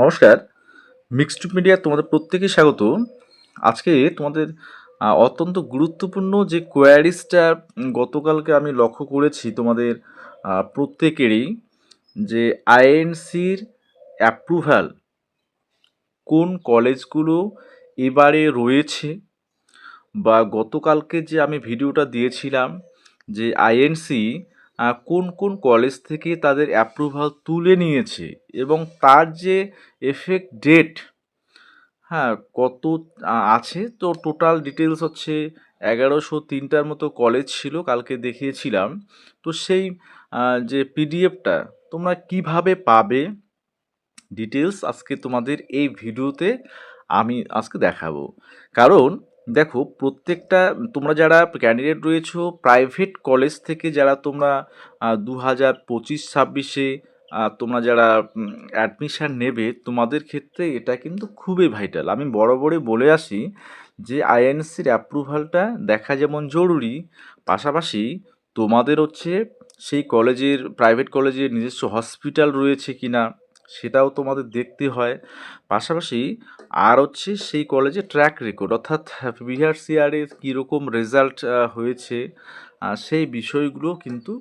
নমস্কার। Mixed media তোমাদের প্রত্যেকে স্বাগত। আজকে তোমাদের অত্যন্ত গুরুত্বপূর্ণ যে কোয়ারিজটা গতকালকে আমি লক্ষ্য করেছি তোমাদের প্রত্যেকেরই, যে আইএনসির অ্যাপ্রুভাল কোন কলেজগুলো এবারে রয়েছে বা গতকালকে যে আমি ভিডিওটা দিয়েছিলাম যে আইএনসি কোন কোন কলেজ থেকে তাদের অ্যাপ্রুভাল তুলে নিয়েছে এবং তার যে এফেক্ট ডেট হ্যাঁ কত আছে? তো টোটাল ডিটেলস হচ্ছে এগারোশো তিনটার মতো কলেজ ছিল, কালকে দেখিয়েছিলাম। তো সেই যে পিডিএফটা তোমরা কীভাবে পাবে ডিটেলস আজকে তোমাদের এই ভিডিওতে আমি আজকে দেখাবো। কারণ দেখো, প্রত্যেকটা, তোমরা যারা ক্যান্ডিডেট রয়েছো প্রাইভেট কলেজ থেকে যারা তোমরা দু হাজার পঁচিশ ছাব্বিশে তোমরা যারা অ্যাডমিশান নেবে, তোমাদের ক্ষেত্রে এটা কিন্তু খুবই ভাইটাল আমি বরাবরই বলে আসি যে আইএনসির অ্যাপ্রুভালটা দেখা যেমন জরুরি, পাশাপাশি তোমাদের হচ্ছে সেই কলেজের প্রাইভেট কলেজের নিজস্ব হসপিটাল রয়েছে কিনা সেটাও তোমাদের দেখতে হয়। পাশাপাশি আর হচ্ছে সেই কলেজে ট্র্যাক রেকর্ড অর্থাৎ বিআরসিআরের কীরকম রেজাল্ট হয়েছে সেই বিষয়গুলো কিন্তু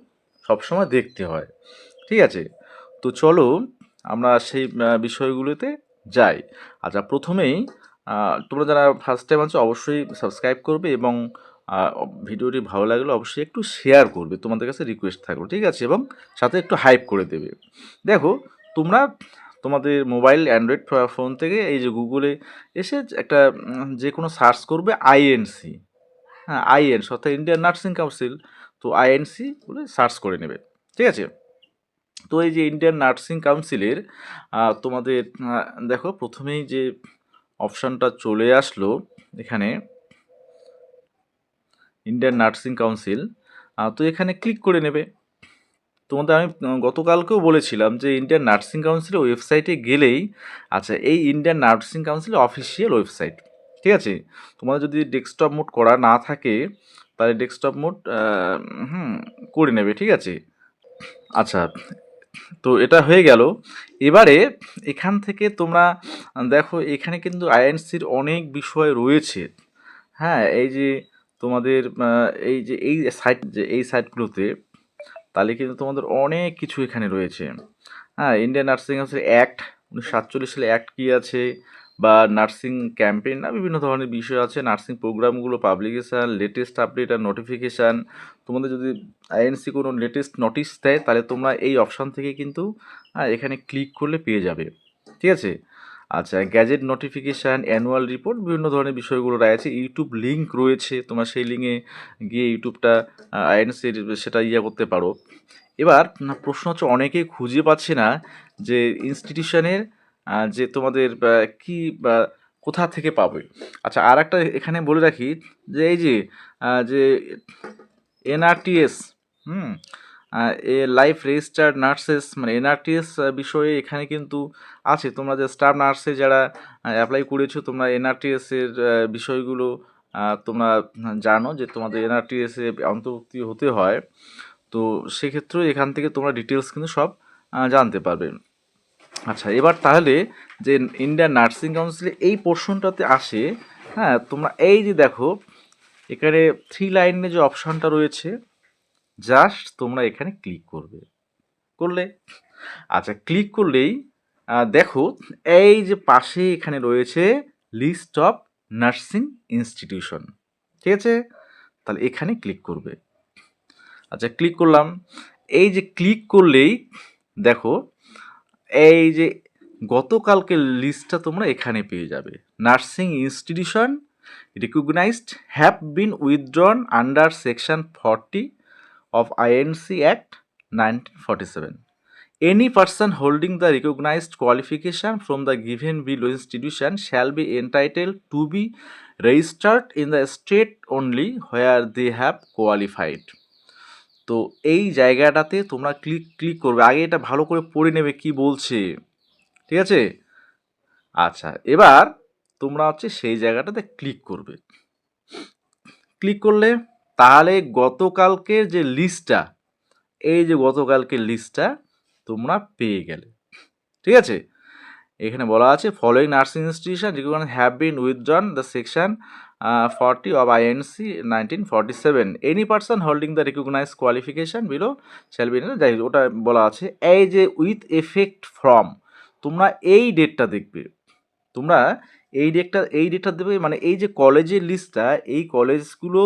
সবসময় দেখতে হয়। ঠিক আছে? তো চলো আমরা সেই বিষয়গুলোতে যাই। আচ্ছা প্রথমেই তোমরা যারা ফার্স্ট টাইম আছো অবশ্যই সাবস্ক্রাইব করবে এবং ভিডিওটি ভালো লাগলে অবশ্যই একটু শেয়ার করবে। তোমাদের কাছে রিকোয়েস্ট থাকবে ঠিক আছে? এবং সাথে একটু হাইপ করে দেবে। দেখো তোমরা তোমাদের মোবাইল অ্যান্ড্রয়েড ফোন থেকে এই যে গুগলে এসে একটা যে কোনো সার্চ করবে আইএনসি হ্যাঁ আইএনসি অর্থাৎ ইন্ডিয়ান নার্সিং কাউন্সিল তো আইএনসি বলে সার্চ করে নেবে। ঠিক আছে? তো এই যে ইন্ডিয়ান নার্সিং কাউন্সিলের তোমাদের দেখো প্রথমেই যে অপশানটা চলে আসলো এখানে ইন্ডিয়ান নার্সিং কাউন্সিল তো এখানে ক্লিক করে নেবে। তোমাদের আমি গতকালকেও বলেছিলাম যে ইন্ডিয়ান নার্সিং কাউন্সিলের ওয়েবসাইটে গেলেই আচ্ছা এই ইন্ডিয়ান নার্সিং কাউন্সিলের অফিসিয়াল ওয়েবসাইট, ঠিক আছে? তোমাদের যদি ডেস্কটপ মোড করা না থাকে, তাহলে ডেস্কটপ মোড হুম, করে নেবে, ঠিক আছে? আচ্ছা তো এটা হয়ে গেল। এবারে এখান থেকে তোমরা, দেখো, এখানে কিন্তু আইএনসির অনেক বিষয় রয়েছে। হ্যাঁ এই যে তোমাদের এই যে এই সাইট যে এই সাইটগুলোতে তাহলে কিন্তু তোমাদের অনেক কিছু এখানে রয়েছে। হ্যাঁ ইন্ডিয়ান নার্সিং হাউসের অ্যাক্ট উনিশশো সাতচল্লিশ সালে অ্যাক্ট কী আছে? বা নার্সিং ক্যাম্পেইন না বিভিন্ন ধরনের বিষয় আছে। নার্সিং প্রোগ্রামগুলো পাবলিকেশান লেটেস্ট আপডেট আর নোটিফিকেশান তোমাদের যদি আইএনসি কোনো লেটেস্ট নোটিশ দেয় তাহলে তোমরা এই অপশান থেকে কিন্তু হ্যাঁ, এখানে ক্লিক করলে পেয়ে যাবে। ঠিক আছে? আচ্ছা গ্যাজেট নোটিফিকেশান অ্যানুয়াল রিপোর্ট বিভিন্ন ধরনের বিষয়গুলো রয়েছে। ইউটিউব লিঙ্ক রয়েছে, তোমার সেই লিঙ্কে গিয়ে ইউটিউবটা আইএনসির সেটা ইয়ে করতে পারো। এবার প্রশ্ন হচ্ছে, অনেকেই খুঁজে পাচ্ছে না যে ইনস্টিটিউশনের যে তোমাদের কি, বা কোথা থেকে পাবে। আচ্ছা আর একটা এখানে বলে রাখি যে, এই যে যে, এনআরটিএস, হুম এ লাইফ রেজিস্টার্ড নার্সেস মানে এনআরটিএস বিষয়ে এখানে কিন্তু আছে। তোমরা যে স্টাফ নার্সে যারা অ্যাপ্লাই করেছ, তোমরা এনআরটিএসের বিষয়গুলো তোমরা জানো যে তোমাদের এনআরটিএস অন্তর্ভুক্তি হতে হয়। তো সেক্ষেত্রেও এখান থেকে তোমরা ডিটেলস কিন্তু সব জানতে পারবে। আচ্ছা এবার তাহলে যে ইন্ডিয়ান নার্সিং কাউন্সিলে এই পোর্শনটাতে আসে হ্যাঁ তোমরা এই যে দেখো, এখানে থ্রি লাইনে যে অপশানটা রয়েছে জাস্ট তোমরা এখানে ক্লিক করবে। করলে? আচ্ছা ক্লিক করলেই দেখো, এই যে পাশে এখানে রয়েছে লিস্ট অফ নার্সিং ইনস্টিটিউশন ঠিক আছে? তাহলে এখানে ক্লিক করবে। আচ্ছা ক্লিক করলাম। এই যে ক্লিক করলেই, দেখো, এই যে গতকালকে লিস্টটা তোমরা এখানে পেয়ে যাবে। Nursing institution recognised have been withdrawn under section forty of INC Act 1947. Any person holding the recognized qualification from the given below institution shall be entitled to be registered in the state only where they have qualified. তো এই জায়গাটাতে তোমরা click click করবে আগে এটা ভালো করে পড়ে নেবে কি বলছে ঠিক আছে আচ্ছা এবার তোমরা হচ্ছে সেই জায়গাটাতে ক্লিক করবে ক্লিক করলে তাহলে গতকালকের যে লিস্টটা এই যে গতকালকের লিস্টটা তোমরা পেয়ে গেলে। ঠিক আছে? এখানে বলা আছে following nursing institution recognise have been withdrawn the section forty of INC nineteen forty seven any person holding the recognise qualification below shall be যাই ওটা বলা আছে। এই যে উইথ এফেক্ট ফ্রম তোমরা এই ডেটটা দেখবে। তোমরা এই ডেটটা এই ডেটটা দেবে মানে এই যে কলেজের লিস্টটা এই কলেজগুলো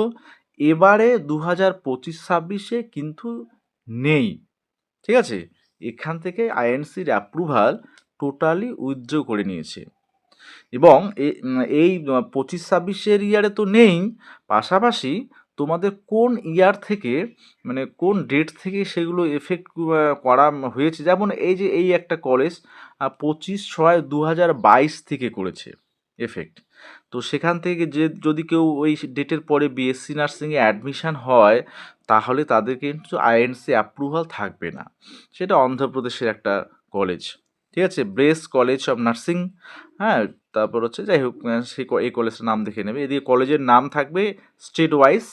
এবারে দু হাজার পঁচিশ ছাব্বিশে কিন্তু নেই। ঠিক আছে? এখান থেকে আইএনসির অ্যাপ্রুভাল টোটালি উইথড্র করে নিয়েছে। এবং এই পঁচিশ ছাব্বিশের ইয়ারে তো নেই। পাশাপাশি তোমাদের কোন ইয়ার থেকে মানে কোন ডেট থেকে সেগুলো এফেক্ট করা হয়েছে? যেমন এই যে, এই একটা কলেজ পঁচিশ ছয় দু হাজার বাইশ থেকে করেছে এফেক্ট তো সেখান থেকে যে যদি কেউ ওই ডেটের পরে বিএসসি নার্সিংয়ে অ্যাডমিশান হয়, তাহলে তাদের কিন্তু আইএনসি অ্যাপ্রুভাল থাকবে না। সেটা অন্ধ্রপ্রদেশের একটা কলেজ ঠিক আছে? ব্রেস কলেজ অফ নার্সিং হ্যাঁ? তারপর হচ্ছে যাই হোক ক- এই কলেজটার নাম দেখে নেবে। এদিকে কলেজের নাম থাকবে স্টেট ওয়াইজ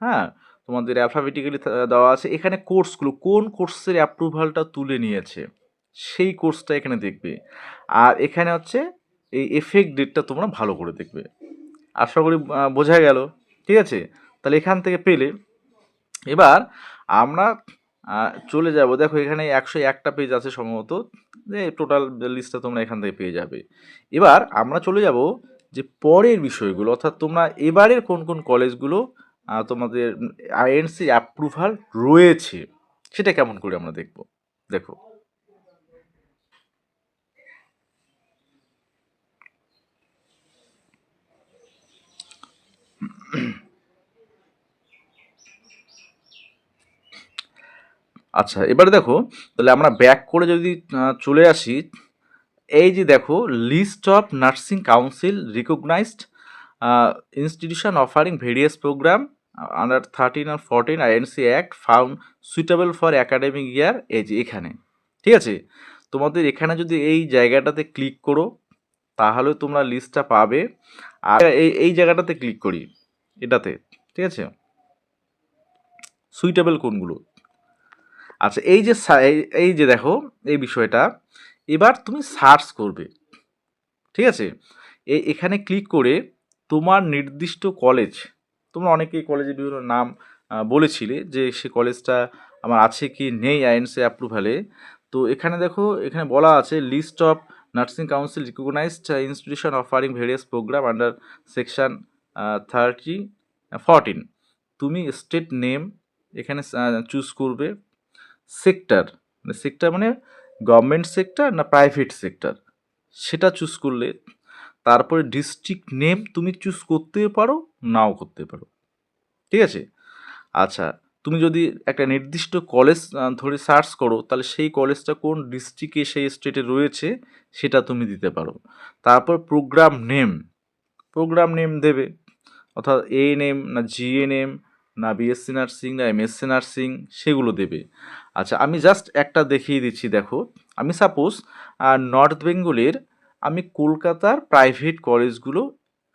হ্যাঁ? তোমাদের অ্যালফাবেটিক্যালি দেওয়া আছে। এখানে কোর্সগুলো কোন কোর্সের অ্যাপ্রুভালটা তুলে নিয়েছে, সেই কোর্সটা এখানে দেখবে। আর এখানে হচ্ছে এই এফেক্ট ডেটটা তোমরা ভালো করে দেখবে। আশা করি বোঝা গেল। ঠিক আছে? তাহলে এখান থেকে পেলে। এবার আমরা চলে যাব। দেখো, এখানে একশো একটা পেজ আছে সম্ভবত। যে টোটাল লিস্টটা তোমরা এখান থেকে পেয়ে যাবে। এবার আমরা চলে যাব যে পরের বিষয়গুলো। অর্থাৎ তোমরা এবারের কোন কোন কলেজগুলো তোমাদের আইএনসি অ্যাপ্রুভাল রয়েছে। সেটা কেমন করে আমরা দেখব? দেখো। আচ্ছা এবারে দেখো, তাহলে আমরা ব্যাক করে যদি চলে আসি, এই যে দেখো list of nursing council recognised institution offering various programme under thirteen R fourteen INC act found suitable for academic year এই যে এখানে, ঠিক আছে? তোমাদের এখানে যদি এই জায়গাটাতে ক্লিক করো, তাহলে তোমরা লিস্টটা পাবে। আর এই এই জায়গাটাতে ক্লিক করি। এটাতে, ঠিক আছে? সুইটেবল কোনগুলো? আচ্ছা এই যে এই- যে দেখো, এই বিষয়টা, এবার তুমি সার্চ করবে, ঠিক আছে? এই এখানে ক্লিক করে তোমার নির্দিষ্ট কলেজ তোমরা অনেকেই কলেজের বিভিন্ন নাম বলেছিলে যে সে কলেজটা আমার আছে কি নেই আইনসে অ্যাপ্রুভালে তো এখানে দেখো, এখানে বলা আছে list of nursing council recognised institution offering various programme under section thirty, fourteen. তুমি স্টেট নেম এখানে চুজ করবে সেক্টর। মানে সেক্টর মানে গভর্নমেন্ট সেক্টর না প্রাইভেট সেক্টর? সেটা চুজ করলে তারপরে ডিস্ট্রিক্ট নেম তুমি চুজ করতে পারো, নাও করতে পারো। ঠিক আছে? আচ্ছা তুমি যদি একটা নির্দিষ্ট কলেজ ধরে সার্চ করো, তাহলে সেই কলেজটা কোন ডিস্ট্রিক্টে সেই স্টেটে রয়েছে সেটা তুমি দিতে পারো। তারপর প্রোগ্রাম নেম। প্রোগ্রাম নেম দেবে। অর্থাৎ এ নেম না জিএ নেম না বিএসসি নার্সিং না এমএসসি নার্সিং সেগুলো দেবে। আচ্ছা আমি জাস্ট একটা দেখিয়ে দিচ্ছি, দেখো। আমি সাপোজ নর্থ বেঙ্গলের আমি কলকাতার প্রাইভেট কলেজগুলো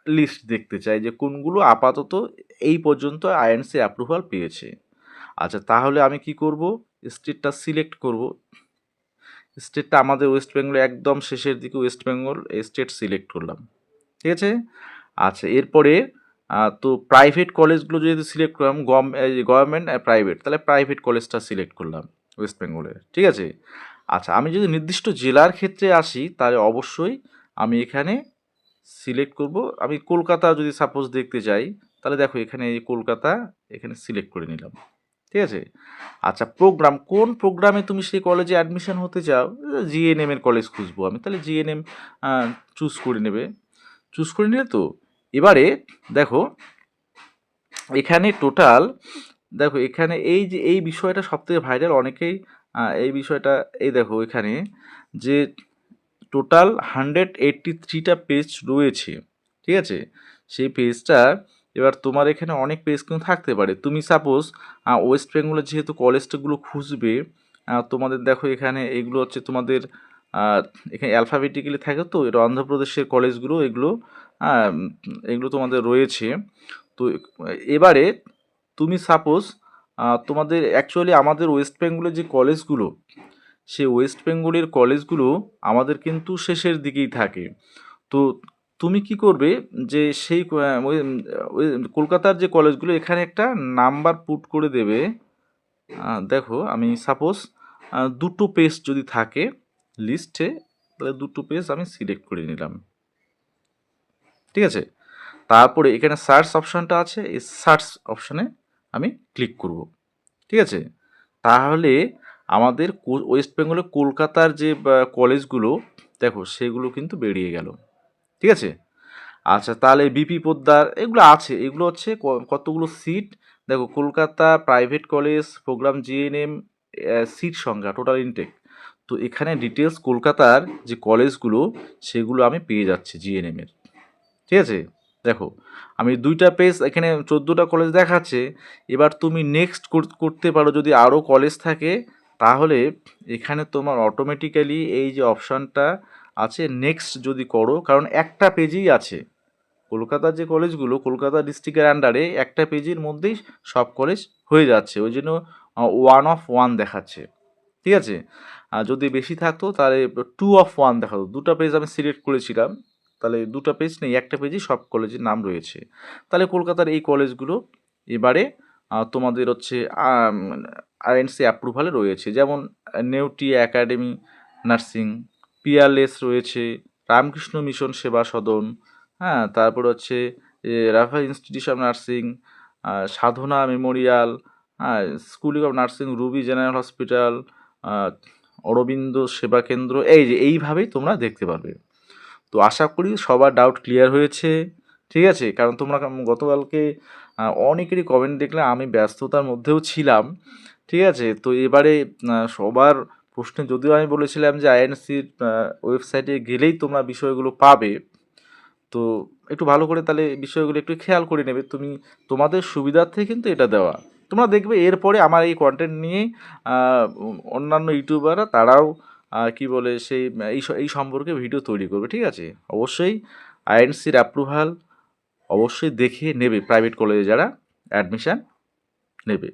লিস্ট দেখতে চাই যে কোনগুলো আপাতত এই পর্যন্ত আইএনসি অ্যাপ্রুভাল পেয়েছে। আচ্ছা তাহলে আমি কি করব? স্টেটটা সিলেক্ট করব। স্টেটটা আমাদের ওয়েস্ট বেঙ্গলে একদম শেষের দিকে ওয়েস্ট বেঙ্গল স্টেট সিলেক্ট করলাম। ঠিক আছে? আচ্ছা এরপরে তো প্রাইভেট কলেজগুলো যদি সিলেক্ট করলাম গভর্নমেন্ট প্রাইভেট তাহলে প্রাইভেট কলেজটা সিলেক্ট করলাম ওয়েস্ট বেঙ্গলের ঠিক আছে? আচ্ছা আমি যদি নির্দিষ্ট জেলার ক্ষেত্রে আসি, তাহলে অবশ্যই আমি এখানে সিলেক্ট করব। আমি কলকাতা যদি সাপোজ দেখতে যাই, তাহলে দেখো এখানে এই কলকাতা এখানে সিলেক্ট করে নিলাম, ঠিক আছে? আচ্ছা প্রোগ্রাম কোন প্রোগ্রামে তুমি সেই কলেজে অ্যাডমিশন হতে চাও? জিএনএম এর কলেজ খুঁজবো আমি, তাহলে জিএনএম চুজ করে নেবে। চুজ করে নিলে তো এবারে দেখো, এখানে টোটাল দেখো এখানে এই যে, এই বিষয়টা সবথেকে ভাইরাল অনেকেই এই বিষয়টা, এই দেখো এখানে যে টোটাল হান্ড্রেড এইট্টি থ্রিটা পেজ রয়েছে, ঠিক আছে? সেই পেজটা এবার তোমার এখানে অনেক পেজ কিন্তু থাকতে পারে। তুমি সাপোজ ওয়েস্ট বেঙ্গলের যেহেতু কলেজটাগুলো খুঁজবে তোমাদের দেখো এখানে এগুলো হচ্ছে তোমাদের এখানে অ্যালফাবেটিক্যালি থাকে তো, এটা অন্ধ্রপ্রদেশের কলেজগুলো এগুলো উম, এগুলো তোমাদের রয়েছে। তো এবারে তুমি সাপোজ তোমাদের অ্যাকচুয়ালি আমাদের ওয়েস্ট বেঙ্গলের যে কলেজগুলো সেই ওয়েস্ট বেঙ্গলের কলেজগুলো আমাদের কিন্তু শেষের দিকেই থাকে। তো তুমি কি করবে যে সেই কলকাতার যে কলেজগুলো এখানে একটা নাম্বার পুট করে দেবে। দেখো আমি সাপোজ দুটো পেজ যদি থাকে লিস্টে তাহলে দুটো পেজ আমি সিলেক্ট করে নিলাম। ঠিক আছে? তারপরে এখানে সার্চ অপশানটা আছে, এই সার্চ অপশানে আমি ক্লিক করব। ঠিক আছে? তাহলে আমাদের ওয়েস্ট বেঙ্গলের কলকাতার যে কলেজগুলো দেখো সেগুলো কিন্তু বেরিয়ে গেল। ঠিক আছে? আচ্ছা তাহলে বিপি পোদ্দার, এগুলো আছে। এগুলো হচ্ছে কতগুলো সিট দেখো, Kolkata private college programme GNM seat সংখ্যা টোটাল ইনটেক তো এখানে ডিটেলস কলকাতার যে কলেজগুলো সেগুলো আমি পেয়ে যাচ্ছি জিএনএম এর। ঠিক আছে? দেখো, আমি দুইটা পেজ এখানে চোদ্দোটা কলেজ দেখাচ্ছে। এবার তুমি নেক্সট করতে পারো যদি আরও কলেজ থাকে, তাহলে এখানে তোমার অটোমেটিক্যালি এই যে অপশানটা আছে নেক্সট যদি করো, কারণ একটা পেজেই আছে। কলকাতার যে কলেজগুলো কলকাতা ডিস্ট্রিক্টের আন্ডারে একটা পেজের মধ্যেই সব কলেজ হয়ে যাচ্ছে। ওই জন্য ওয়ান অফ ওয়ান দেখাচ্ছে। ঠিক আছে? আর যদি বেশি থাকতো, তাহলে টু অফ ওয়ান দেখাতো। দুটো পেজ আমি সিলেক্ট করেছিলাম। তাহলে দুটো পেজ নেই, একটা পেজেই সব কলেজের নাম রয়েছে। তাহলে কলকাতার এই কলেজগুলো এবারে তোমাদের হচ্ছে আইএনসি অ্যাপ্রুভালে রয়েছে। যেমন নেউটি একাডেমি নার্সিং পিয়ারলেস রয়েছে, রামকৃষ্ণ মিশন সেবা সদন হ্যাঁ তারপর হচ্ছে রাফা institute of nursing Sadhana memorial হ্যাঁ school of nursing Ruby general hospital Aurobindo Seva Kendra, এই যে, এইভাবেই তোমরা দেখতে পারবে। তো আশা করি সবার ডাউট ক্লিয়ার হয়েছে। ঠিক আছে? কারণ তোমরা গতকালকে অনেকেরই কমেন্ট দেখলে আমি ব্যস্ততার মধ্যেও ছিলাম। ঠিক আছে? তো এবারে সবার প্রশ্নে যদিও আমি বলেছিলাম যে আইএনসির ওয়েবসাইটে গেলেই তোমরা বিষয়গুলো পাবে। তো একটু ভালো করে তাহলে বিষয়গুলো একটু খেয়াল করে নেবে। তুমি, তোমাদের সুবিধার্থে কিন্তু এটা দেওয়া। তোমরা দেখবে এরপরে আমার এই কন্টেন্ট নিয়ে অন্যান্য ইউটিউবাররা তারাও কি বলে, সেই, এই এই সম্পর্কে ভিডিও তৈরি করবে, ঠিক আছে? অবশ্যই আইএনসির অ্যাপ্রুভাল অবশ্যই দেখে নেবে প্রাইভেট কলেজে যারা অ্যাডমিশান নেবে।